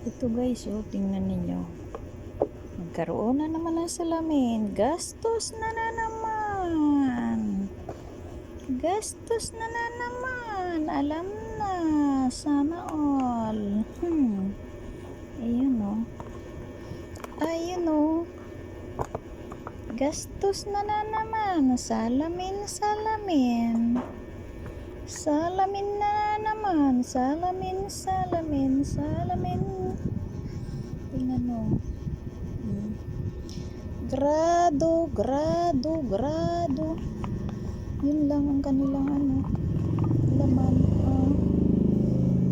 Ito guys, oh, tingnan ninyo. Magkaroon na naman ng salamin. Gastos na na naman. Gastos na na naman. Alam na. Sana all. Hmm. Ayun oh. Ayun oh. Gastos na na naman. Salamin, salamin. Salamin na naman. Salamin, salamin, salamin. Tingnan mo. Hmm. Grado, grado, grado. Yun lang ang kanilang ano. Laman. Ah.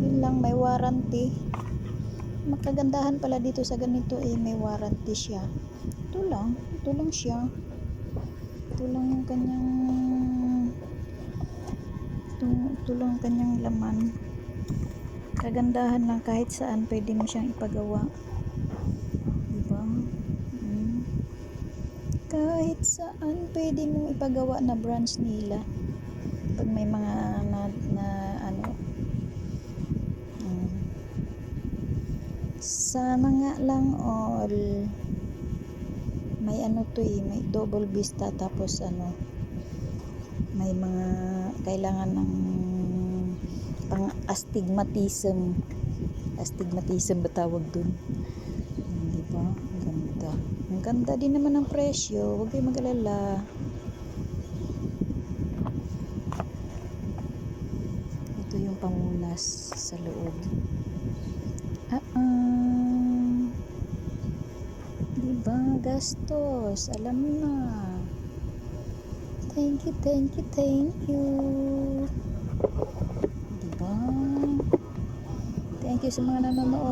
yun lang, may warranty. Makagandahan pala dito sa ganito eh, may warranty siya. Ito lang. Ito lang siya. Ito, ito kanyang laman. Kagandahan lang kahit saan pwede mo siyang ipagawa. Diba? Mm. Kahit saan pwede mo ipagawa na branch nila. Pag may mga na, na ano. Mm. Sana nga lang all may ano to eh, may double vista tapos ano may mga kailangan ng pang astigmatism. Astigmatism ba tawag dun? Hindi ba? Ang ganda. Ang ganda din naman ng presyo. Huwag kayo mag-alala. Ito yung pangulas sa loob. Ah ah diba gastos. Alam mo na Thank you, thank you, thank you. Diba? Thank you sa mga nanonood.